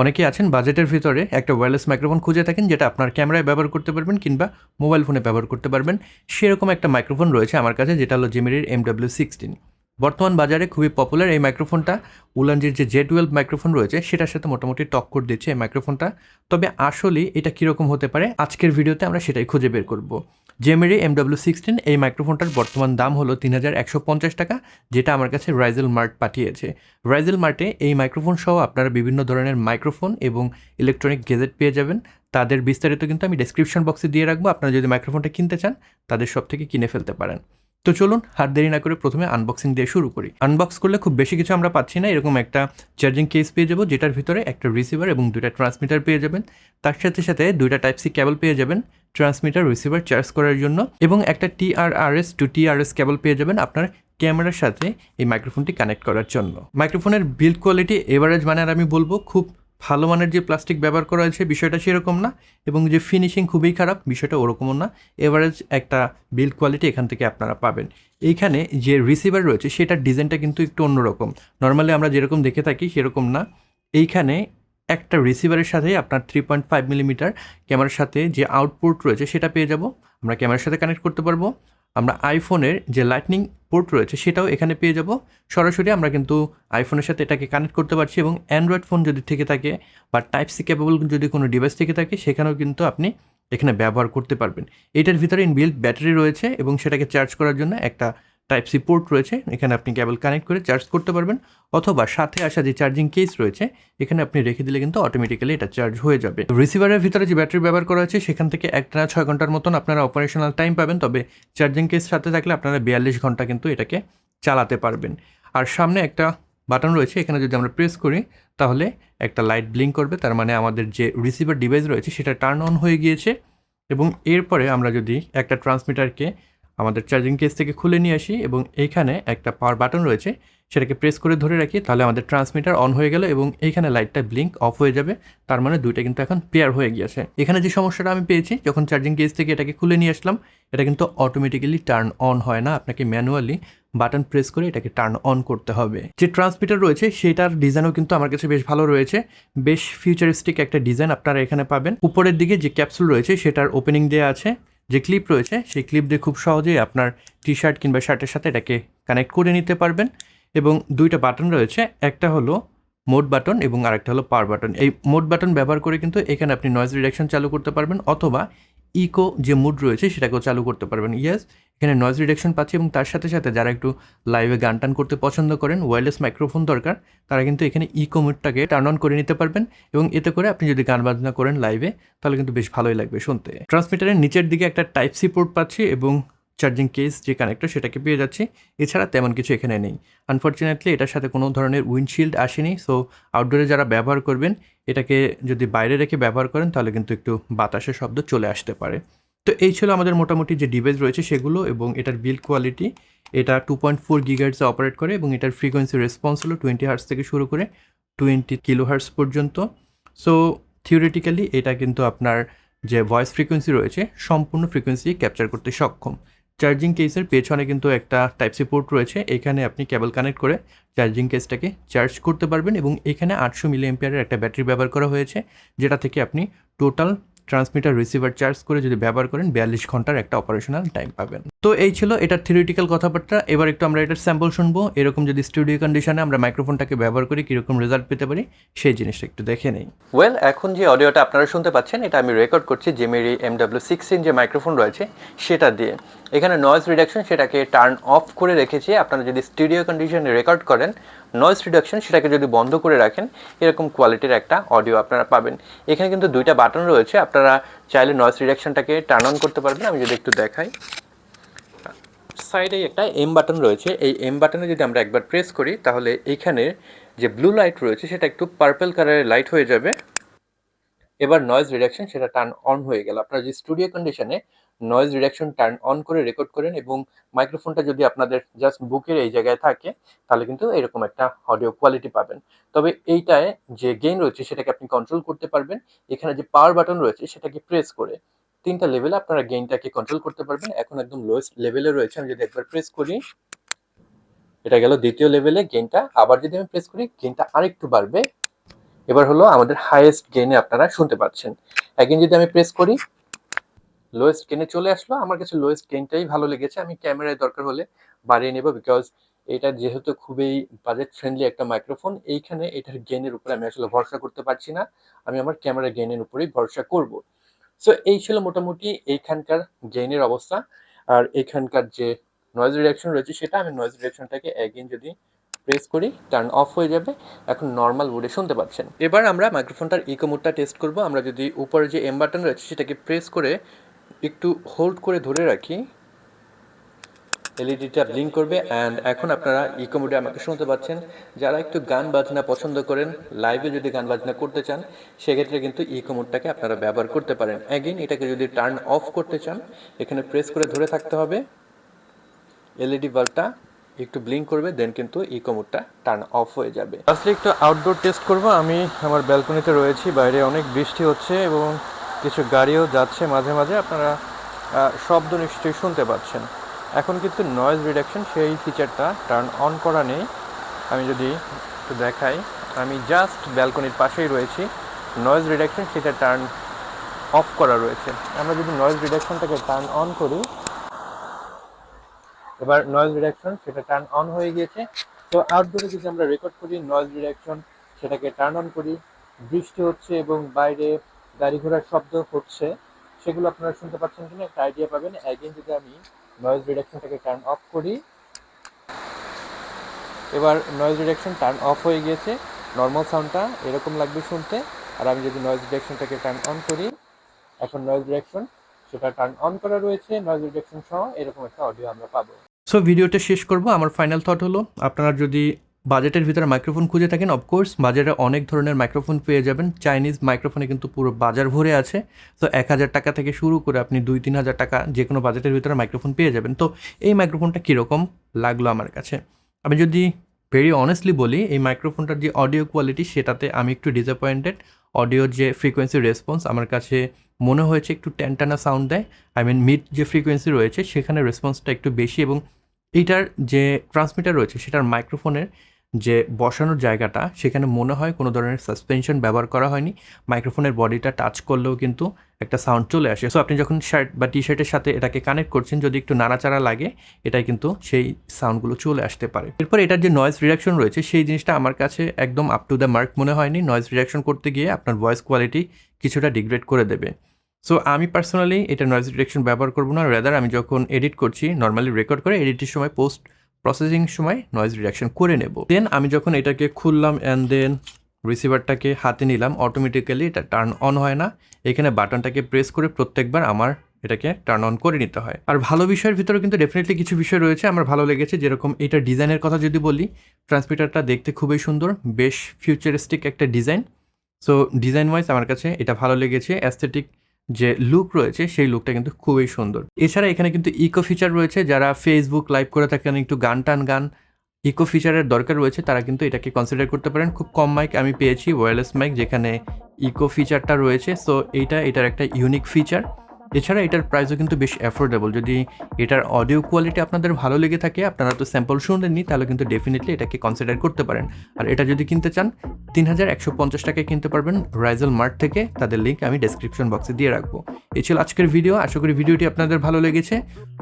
অনেকেই আছেন বাজেটের ভিতরে একটা ওয়্যারলেস মাইক্রোফোন খুঁজে থাকেন যেটা আপনার ক্যামেরায় ব্যবহার করতে পারবেন কিংবা মোবাইল ফোনে ব্যবহার করতে পারবেন। সেরকম একটা মাইক্রোফোন রয়েছে আমার কাছে, যেটা হলো জেমিরির এম ডাব্লিউ সিক্সটিন বর্তমান বাজারে খুবই পপুলার এই মাইক্রোফোনটা উলানজির যে জে টুয়েলভ মাইক্রোফোন রয়েছে, সেটার সাথে মোটামুটি টক টক্কর দিচ্ছে এই মাইক্রোফোনটা তবে আসলে এটা কীরকম হতে পারে, আজকের ভিডিওতে আমরা সেটাই খুঁজে বের করব। জেমেরি এম ডাব্লিউ সিক্সটিন এই মাইক্রোফোনটার বর্তমান দাম হলো তিন হাজার একশো পঞ্চাশ টাকা, যেটা আমার কাছে রাইজেল মার্ট পাঠিয়েছে। রাইজেল মার্টে এই মাইক্রোফোন সহ আপনারা বিভিন্ন ধরনের মাইক্রোফোন এবং ইলেকট্রনিক গেজেট পেয়ে যাবেন। তাদের বিস্তারিত কিন্তু আমি ডেসক্রিপশন বক্সে দিয়ে রাখব। আপনারা যদি মাইক্রোফোনটা কিনতে চান, তাদের সব থেকে কিনে ফেলতে পারেন। তো চলুন হাত দেরি না করে প্রথমে আনবক্সিং দিয়ে শুরু করি। আনবক্স করলে খুব বেশি কিছু আমরা পাচ্ছি না, এরকম একটা চার্জিং কেস পেয়ে যাব, যেটার ভিতরে একটা রিসিভার এবং দুইটা ট্রান্সমিটার পেয়ে যাবেন। তার সাথে সাথে দুইটা টাইপ সি কেবল পেয়ে যাবেন ট্রান্সমিটার রিসিভার চার্জ করার জন্য এবং একটা টিআরআরএস টু টিআরএস কেবল পেয়ে যাবেন আপনার ক্যামেরার সাথে এই মাইক্রোফোনটি কানেক্ট করার জন্য। মাইক্রোফোনের বিল্ড কোয়ালিটি এভারেজ মানে আর আমি বলব খুব ভালো মানের যে প্লাস্টিক ব্যবহার করা হয়েছে বিষয়টা সেরকম না এবং যে ফিনিশিং খুবই খারাপ বিষয়টা ওরকমও না। এভারেজ একটা বিল্ড কোয়ালিটি এখান থেকে আপনারা পাবেন। এইখানে যে রিসিভার রয়েছে সেটার ডিজাইনটা কিন্তু একটু অন্যরকম। নর্মালি আমরা যেরকম দেখে থাকি সেরকম না। এইখানে একটা রিসিভারের সাথে আপনার থ্রি পয়েন্ট ফাইভ মিলিমিটার ক্যামেরার সাথে যে আউটপুট রয়েছে সেটা পেয়ে যাব। আমরা ক্যামেরার সাথে কানেক্ট করতে পারব। আমরা আইফোনের যে লাইটনিং পোর্ট রয়েছে সেটাও এখানে পেয়ে যাব। সরাসরি আমরা কিন্তু আইফোনের সাথে এটাকে কানেক্ট করতে পারছি এবং অ্যান্ড্রয়েড ফোন যদি থেকে থাকে বা টাইপ সি ক্যাপেবল যদি কোনো ডিভাইস থেকে থাকে, সেখানেও কিন্তু আপনি এখানে ব্যবহার করতে পারবেন। এটার ভিতরে ইনবিল্ড ব্যাটারি রয়েছে এবং সেটাকে চার্জ করার জন্য একটা টাইপ সি পোর্ট রয়েছে, এখানে আপনি কেবল কানেক্ট করে চার্জ করতে পারবেন, অথবা সাথে আসা যে চার্জিং কেস রয়েছে, এখানে আপনি রেখে দিলে কিন্তু অটোমেটিক্যালি এটা চার্জ হয়ে যাবে। রিসিভারের ভিতরে যে ব্যাটারি ব্যবহার করা হয়েছে, সেখান থেকে একটা ছয় ঘণ্টার মতন আপনারা অপারেশনাল টাইম পাবেন, তবে চার্জিং কেস সাথে থাকলে আপনারা বিয়াল্লিশ ঘণ্টা কিন্তু এটাকে চালাতে পারবেন। আর সামনে একটা বাটন রয়েছে, এখানে যদি আমরা প্রেস করি, তাহলে একটা লাইট ব্লিঙ্ক করবে, তার মানে আমাদের যে রিসিভার ডিভাইস রয়েছে, সেটা টার্ন অন হয়ে গিয়েছে। এবং এরপরে আমরা যদি একটা ট্রান্সমিটারকে আমাদের চার্জিং কেস থেকে খুলে নিয়ে আসি এবং এইখানে একটা পাওয়ার বাটন রয়েছে, সেটাকে প্রেস করে ধরে রাখি, তাহলে আমাদের ট্রান্সমিটার অন হয়ে গেল এবং এইখানে লাইটটা ব্লিঙ্ক অফ হয়ে যাবে। তার মানে দুইটা কিন্তু এখন পেয়ার হয়ে গিয়েছে। এখানে যে সমস্যাটা আমি পেয়েছি, যখন চার্জিং কেস থেকে এটাকে খুলে নিয়ে আসলাম, এটা কিন্তু অটোমেটিক্যালি টার্ন অন হয় না। আপনাকে ম্যানুয়ালি বাটন প্রেস করে এটাকে টার্ন অন করতে হবে। যে ট্রান্সমিটার রয়েছে সেটার ডিজাইনও কিন্তু আমার কাছে বেশ ভালো রয়েছে। বেশ ফিউচারিস্টিক একটা ডিজাইন আপনারা এখানে পাবেন। উপরের দিকে যে ক্যাপসুল রয়েছে, সেটার ওপেনিং দেওয়া আছে। যে ক্লিপ রয়েছে, সেই ক্লিপ দিয়ে খুব সহজেই আপনার টি শার্ট কিংবা শার্টের সাথে এটাকে কানেক্ট করে নিতে পারবেন। এবং দুইটা বাটন রয়েছে, একটা হলো মোড বাটন এবং আরেকটা হলো পাওয়ার বাটন এই মোড বাটন ব্যবহার করে কিন্তু এখানে আপনি নয়েজ রিডাকশন চালু করতে পারবেন, অথবা ইকো যে মুড রয়েছে সেটাকেও চালু করতে পারবেন। ইয়াস এখানে নয়েজ রিডাকশন পাচ্ছি এবং তার সাথে সাথে যারা একটু লাইভে গান টান করতে পছন্দ করেন ওয়্যারলেস মাইক্রোফোন দরকার, তারা কিন্তু এখানে ইকো মুডটাকে টার্ন অন করে নিতে পারবেন এবং এতে করে আপনি যদি গান বাজনা করেন লাইভে তাহলে কিন্তু বেশ ভালোই লাগবে শুনতে। ট্রান্সমিটারের নিচের দিকে একটা টাইপ সি পোর্ট পাচ্ছি এবং চার্জিং কেস যে কানেক্টর সেটাকে পেয়ে যাচ্ছি। এছাড়া তেমন কিছু এখানে নেই। আনফর্চুনেটলি এটার সাথে কোনো ধরনের উইন্ডশিল্ড আসেনি সো আউটডোরে যারা ব্যবহার করবেন, এটাকে যদি বাইরে রেখে ব্যবহার করেন, তাহলে কিন্তু একটু বাতাসের শব্দ চলে আসতে পারে। তো এই ছিল আমাদের মোটামুটি যে ডিভাইস রয়েছে সেগুলো এবং এটার বিল্ড কোয়ালিটি এটা টু পয়েন্ট ফোর গিগার্সে অপারেট করে এবং এটার ফ্রিকোয়েন্সি রেসপন্স হলো টোয়েন্টি হার্স থেকে শুরু করে টোয়েন্টি কিলো হার্স পর্যন্ত। সো থিওরিটিক্যালি এটা কিন্তু আপনার যে ভয়েস ফ্রিকোয়েন্সি রয়েছে, সম্পূর্ণ ফ্রিকোয়েন্সি ক্যাপচার করতে সক্ষম। চার্জিং কেসের পেছনে কিন্তু একটা টাইপ সি পোর্ট রয়েছে। এখানে আপনি কেবল কানেক্ট করে চার্জিং কেসটাকে চার্জ করতে পারবেন এবং এখানে আটশো মিলি এম্পিয়ারের একটা ব্যাটারি ব্যবহার করা হয়েছে, যেটা থেকে আপনি টোটাল ট্রান্সমিটার রিসিভার চার্জ করে যদি ব্যবহার করেন বিয়াল্লিশ ঘণ্টার একটা অপারেশনাল টাইম পাবেন। তো এই ছিল এটার থিওরিটিক্যাল কথাবার্তা। এবার একটু আমরা এটার স্যাম্পল শুনব। এরকম যদি স্টুডিও কন্ডিশনে আমরা মাইক্রোফোনটাকে ব্যবহার করি, কীরকম রেজাল্ট পেতে পারি, সেই জিনিসটা একটু দেখে নেই। ওয়েল এখন যে অডিওটা আপনারা শুনতে পাচ্ছেন, এটা আমি রেকর্ড করছি জেমেরি এম ডাব্লিউ সিক্সটিন যে মাইক্রোফোন রয়েছে, সেটা দিয়ে। এখানে নয়েজ রিডাকশন সেটাকে টার্ন অফ করে রেখেছি। আপনারা যদি স্টুডিও কন্ডিশনে রেকর্ড করেন নয়েজ রিডাকশন সেটাকে যদি বন্ধ করে রাখেন, এরকম কোয়ালিটির একটা অডিও আপনারা পাবেন। এখানে কিন্তু দুইটা বাটন রয়েছে, আপনারা চাইলে নয়েজ রিডাকশনটাকে টার্ন অন করতে পারবেন। আমি যদি একটু দেখাই। সাইডে একটা এম বাটন রয়েছে। এই এম বাটনে যদি আমরা একবার প্রেস করি, তাহলে এইখানে যে ব্লু লাইট রয়েছে, সেটা একটু পার্পল কালারের লাইট হয়ে যাবে। এবার নয়েজ রিডাকশন সেটা টার্ন অন হয়ে গেল। আপনারা যে স্টুডিও কন্ডিশনে নয়েজ রিডাকশন টার্ন অন করে রেকর্ড করেন এবং মাইক্রোফোনটা যদি আপনাদের জাস্ট বুকের এই জায়গায় থাকে, তাহলে কিন্তু এরকম একটা অডিও কোয়ালিটি পাবেন। তবে এইটায় যে গেইন রয়েছে সেটাকে আপনি কন্ট্রোল করতে পারবেন। এখানে যে পাওয়ার বাটন রয়েছে সেটাকে প্রেস করে তিনটা লেভেলে আপনারা গেইনটাকে কন্ট্রোল করতে পারবেন। এখন একদম লোয়েস্ট লেভেলে রয়েছে, আমি যদি একবার প্রেস করি, এটা গেল দ্বিতীয় লেভেলে গেইনটা আবার যদি আমি প্রেস করি গেইনটা আরেকটু বাড়বে। এবার হলো আমাদের হাইয়েস্ট গেইনে আপনারা শুনতে পাচ্ছেন। এখন যদি আমি প্রেস করি লোয়েস্ট কেনে চলে আসলো। আমার কাছে লোয়েস্ট গেইনটাই ভালো লেগেছে। আমি ক্যামেরায় দরকার হলে বাড়িয়ে নেব বিকজ এটা যেহেতু খুবই বাজেট ফ্রেন্ডলি একটা মাইক্রোফোন এইখানে এটার গেইনের উপরে আমি আসলে ভরসা করতে পারছি না। আমি আমার ক্যামেরা গেইনের উপরেই ভরসা করব। সো এই ছিল মোটামুটি এইখানকার গেইনের অবস্থা। আর এখানকার যে নয়েজ রিডাকশন রয়েছে সেটা, আমি নয়েজ রিডাকশনটাকে অ্যাগেন যদি প্রেস করি টার্ন অফ হয়ে যাবে। এখন নর্মাল মোডে শুনতে পাচ্ছেন। এবার আমরা মাইক্রোফোনটার ইকো মোডটা টেস্ট করব। আমরা যদি উপরে যে এম বাটন রয়েছে, সেটাকে প্রেস করে একটু হোল্ড করে ধরে রাখি। এলইডিটা ব্লিঙ্ক করবে অ্যান্ড এখন আপনারা ইকো মোডে আমাকে শুনতে পাচ্ছেন। যারা একটু গান বাজনা পছন্দ করেন লাইভে যদি গান বাজনা করতে চান, সেক্ষেত্রে কিন্তু ইকো মোডটাকে আপনারা ব্যবহার করতে পারেন। অ্যাগেন এটাকে যদি টার্ন অফ করতে চান, এখানে প্রেস করে ধরে থাকতে হবে। এলইডি বাল্বটা একটু ব্লিঙ্ক করবে দেন কিন্তু ইকো মোডটা টার্ন অফ হয়ে যাবে। আসলে একটু আউটডোর টেস্ট করব। আমি আমার ব্যালকনিতে রয়েছি, বাইরে অনেক বৃষ্টি হচ্ছে এবং কিছু গাড়িও যাচ্ছে মাঝে মাঝে, আপনারা শব্দ নিশ্চয়ই শুনতে পাচ্ছেন। এখন কিন্তু নয়েজ রিডাকশন সেই ফিচারটা টার্ন অন করা নেই। আমি যদি একটু দেখাই, আমি জাস্ট ব্যালকনির পাশেই রয়েছি নয়েজ রিডাকশন সেটা টার্ন অফ করা রয়েছে। আমরা যদি নয়েজ রিডাকশনটাকে টার্ন অন করি, এবার নয়েজ রিডাকশন সেটা টার্ন অন হয়ে গিয়েছে। তো আউটডোরে যদি আমরা রেকর্ড করি নয়েজ রিডাকশন সেটাকে টার্ন অন করি, বৃষ্টি হচ্ছে এবং বাইরে গাড়ি ঘোড়ার শব্দ হচ্ছে, সেগুলো আপনারা শুনতে পাচ্ছেন কিনা একটা আইডিয়া পাবেন। অ্যাগেন যদি আমি নয়েজ রিডাকশনটাকে টার্ন অফ করি, এবার নয়েজ রিডাকশন টার্ন অফ হয়ে গিয়েছে নর্মাল সাউন্ডটা এরকম লাগবে শুনতে। আর আমি যদি নয়েজ রিডাকশনটাকে টার্ন অন করি, এখন নয়েজ রিডাকশন সেটা টার্ন অন করা রয়েছে নয়েজ রিডাকশন সহ এরকম একটা অডিও আমরা পাবো। সো ভিডিওটা শেষ করব। আমার ফাইনাল থট হলো, আপনারা যদি বাজেটের ভিতরে মাইক্রোফোন খুঁজে থাকেন অফকোর্স বাজারে অনেক ধরনের মাইক্রোফোন পেয়ে যাবেন। চাইনিজ মাইক্রোফোনে কিন্তু পুরো বাজার ভরে আছে। তো এক হাজার টাকা থেকে শুরু করে আপনি দুই, তিন হাজার টাকা যে কোনো বাজেটের ভিতরে মাইক্রোফোন পেয়ে যাবেন। তো এই মাইক্রোফোনটা কীরকম লাগল আমার কাছে? আমি যদি ভেরি অনেস্টলি বলি, এই মাইক্রোফোনটার যে অডিও কোয়ালিটি সেটাতে আমি একটু ডিসঅ্যাপয়েন্টেড অডিওর যে ফ্রিকোয়েন্সি রেসপন্স আমার কাছে মনে হয়েছে একটু ট্যানটানা সাউন্ড দেয়। আই মিন মিড যে ফ্রিকোয়েন্সি রয়েছে, সেখানে রেসপন্সটা একটু বেশি এবং এইটার যে ট্রান্সমিটার রয়েছে, সেটার মাইক্রোফোনের যে বসানোর জায়গাটা, সেখানে মনে হয় কোনো ধরনের সাসপেনশন ব্যবহার করা হয়নি। মাইক্রোফোনের বডিটা টাচ করলেও কিন্তু একটা সাউন্ড চলে আসে। সো আপনি যখন শার্ট বা টি শার্টের সাথে এটাকে কানেক্ট করছেন, যদি একটু নাড়াচাড়া লাগে, এটাই কিন্তু সেই সাউন্ডগুলো চলে আসতে পারে। এরপর এটার যে নয়েজ রিডাকশন রয়েছে, সেই জিনিসটা আমার কাছে একদম আপ টু দ্য মার্ক মনে হয়নি। নয়েজ রিডাকশন করতে গিয়ে আপনার ভয়েস কোয়ালিটি কিছুটা ডিগ্রেড করে দেবে। সো আমি পার্সোনালি এটা নয়েজ রিডাকশন ব্যবহার করব না। রেদার আমি যখন এডিট করছি নর্মালি রেকর্ড করে এডিটের সময় পোস্ট প্রসেসিং সময় নয়েজ রিডাকশন করে নেব। দেন আমি যখন এটাকে খুললাম অ্যান্ড দেন রিসিভারটাকে হাতে নিলাম অটোমেটিক্যালি এটা টার্ন অন হয় না। এখানে বাটনটাকে প্রেস করে প্রত্যেকবার আমার এটাকে টার্ন অন করে নিতে হয়। আর ভালো বিষয়ের ভিতরে কিন্তু ডেফিনেটলি কিছু বিষয় রয়েছে, আমার ভালো লেগেছে। যেরকম এটা ডিজাইনের কথা যদি বলি ট্রান্সমিটারটা দেখতে খুবই সুন্দর, বেশ ফিউচারিস্টিক একটা ডিজাইন সো ডিজাইন ওয়াইজ আমার কাছে এটা ভালো লেগেছে অ্যাস্থেটিক যে লুক রয়েছে, সেই লুকটা কিন্তু খুবই সুন্দর। এছাড়া এখানে কিন্তু ইকো ফিচার রয়েছে, যারা ফেসবুক লাইভ করে থাকেন, একটু গান টান গান ইকো ফিচারের দরকার রয়েছে, তারা কিন্তু এটাকে কনসিডার করতে পারেন। খুব কম মাইক আমি পেয়েছি ওয়্যারলেস মাইক যেখানে ইকো ফিচারটা রয়েছে। সো এইটা, এটার একটা ইউনিক ফিচার এছাড়া এটার প্রাইসও কিন্তু বেশ অ্যাফোর্ডেবল যদি এটার অডিও কোয়ালিটি আপনাদের ভালো লেগে থাকে, আপনারা তো স্যাম্পল শুনেননি তাহলে কিন্তু ডেফিনেটলি এটাকে কনসিডার করতে পারেন। আর এটা যদি কিনতে চান তিন হাজার একশো পঞ্চাশ টাকায় কিনতে পারবেন রাইজেল মার্ট থেকে। তাদের লিঙ্ক আমি ডেসক্রিপশন বক্সে দিয়ে রাখব। এই ছিল আজকের ভিডিও আশা করি ভিডিওটি আপনাদের ভালো লেগেছে।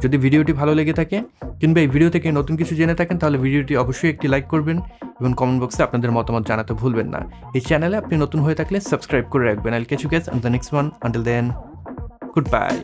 যদি ভিডিওটি ভালো লেগে থাকে, কিংবা এই ভিডিও থেকে নতুন কিছু জেনে থাকেন, তাহলে ভিডিওটি অবশ্যই একটি লাইক করবেন এবং কমেন্ট বক্সে আপনাদের মতামত জানাতে ভুলবেন না। এই চ্যানেলে আপনি নতুন হয়ে থাকলে সাবস্ক্রাইব করে রাখবেন। I'll catch you guys the next one until then good bye